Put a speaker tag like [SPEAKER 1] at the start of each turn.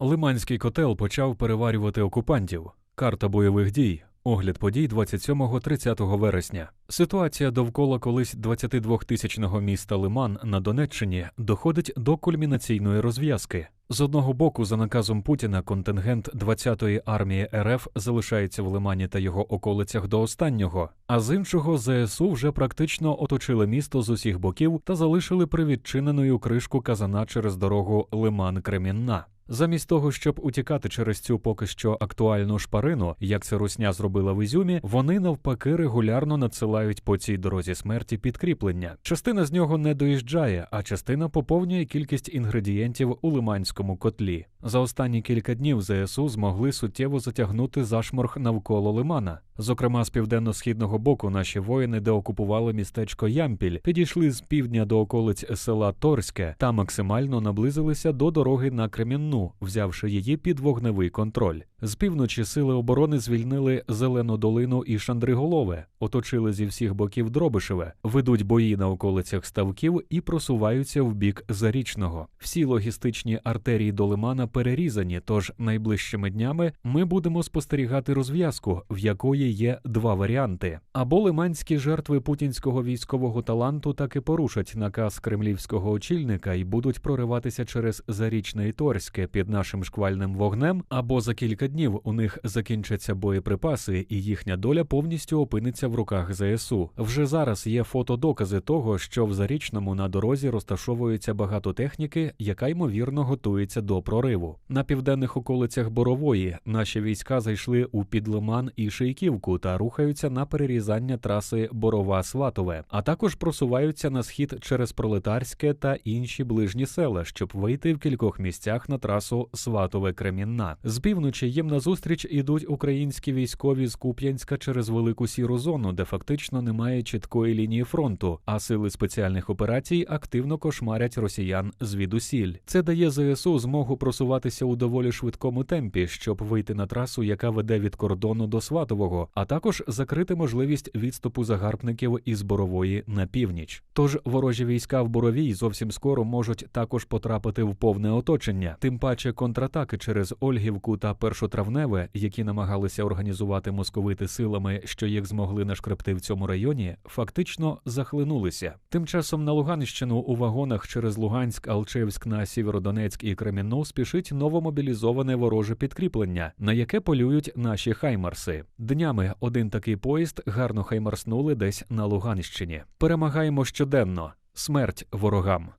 [SPEAKER 1] Лиманський котел почав переварювати окупантів. Карта бойових дій. Огляд подій 27-30 вересня. Ситуація довкола колись 22-тисячного міста Лиман на Донеччині доходить до кульмінаційної розв'язки. З одного боку, за наказом Путіна, контингент 20-ї армії РФ залишається в Лимані та його околицях до останнього, а з іншого ЗСУ вже практично оточили місто з усіх боків та залишили привідчиненою кришку казана через дорогу Лиман-Кремінна. Замість того, щоб утікати через цю поки що актуальну шпарину, як це русня зробила в Ізюмі, вони навпаки регулярно надсилають по цій дорозі смерті підкріплення. Частина з нього не доїжджає, а частина поповнює кількість інгредієнтів у лиманському котлі. За останні кілька днів ЗСУ змогли суттєво затягнути зашморг навколо лимана. Зокрема, з південно-східного боку наші воїни деокупували містечко Ямпіль, підійшли з півдня до околиць села Торське та максимально наблизилися до дороги на Кремінну, взявши її під вогневий контроль. З півночі сили оборони звільнили Зелену долину і Шандриголове, оточили зі всіх боків Дробишеве, ведуть бої на околицях ставків і просуваються в бік зарічного. Всі логістичні артерії до лимана перерізані. Тож найближчими днями ми будемо спостерігати розв'язку, в якої є два варіанти: або лиманські жертви путінського військового таланту таки порушать наказ кремлівського очільника і будуть прориватися через зарічне і Торське під нашим шквальним вогнем, або за кілька днів у них закінчаться боєприпаси, і їхня доля повністю опиниться в руках ЗСУ. Вже зараз є фотодокази того, що в зарічному на дорозі розташовується багато техніки, яка ймовірно готується до прориву. На південних околицях Борової наші війська зайшли у Підлиман і Шийківку та рухаються на перерізання траси Борова-Сватове, а також просуваються на схід через Пролетарське та інші ближні села, щоб вийти в кількох місцях на трасу Сватове-Кремінна. З півночі їм назустріч ідуть українські військові з Куп'янська через велику сіру зону, де фактично немає чіткої лінії фронту, а сили спеціальних операцій активно кошмарять росіян звідусіль. Це дає ЗСУ змогу просуватися у доволі швидкому темпі, щоб вийти на трасу, яка веде від кордону до Сватового, а також закрити можливість відступу загарбників із борової на північ. Тож ворожі війська в боровій зовсім скоро можуть також потрапити в повне оточення, тим паче контратаки через Ольгівку та Першотравневе, які намагалися організувати московити силами, що їх змогли нашкребти в цьому районі, фактично захлинулися. Тим часом на Луганщину у вагонах через Луганськ, Алчевськ на Сєвєродонецьк і Кремінну спішить новомобілізоване вороже підкріплення, на яке полюють наші хаймарси. Днями один такий поїзд гарно хаймарснули десь на Луганщині. Перемагаємо щоденно. Смерть ворогам.